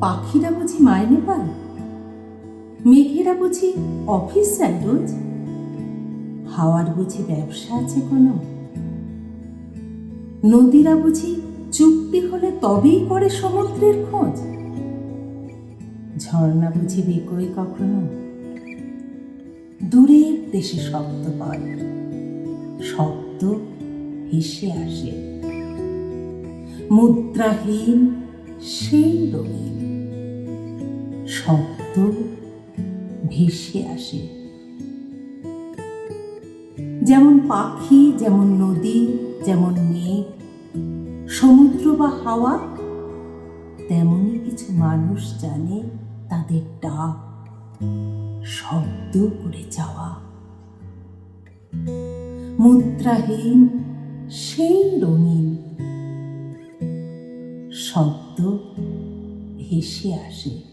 পাখিরা বুঝি মাইনে পায় মেঘেরা বুঝি অফিস রোজ হাওয়ার বুঝি ব্যবসা আছে কোনো? নদীরা বুঝি চুক্তি হলে তবেই করে সমুদ্রের খোঁজ? ঝর্ণা বুঝি বেকই কখনো? দূরের দেশে শব্দ পায় শব্দ হেসে আসে। মুদ্রাহীন সেই রঙিন শব্দ ভেসে আসে। যেমন পাখি, যেমন নদী, যেমন মেঘ, সমুদ্র বা হাওয়া, তেমনই কিছু মানুষ জানে তাদের ডাক, শব্দ করে যাওয়া। মুদ্রাহীন, সেই রঙিন শব্দ ভেসে আসে।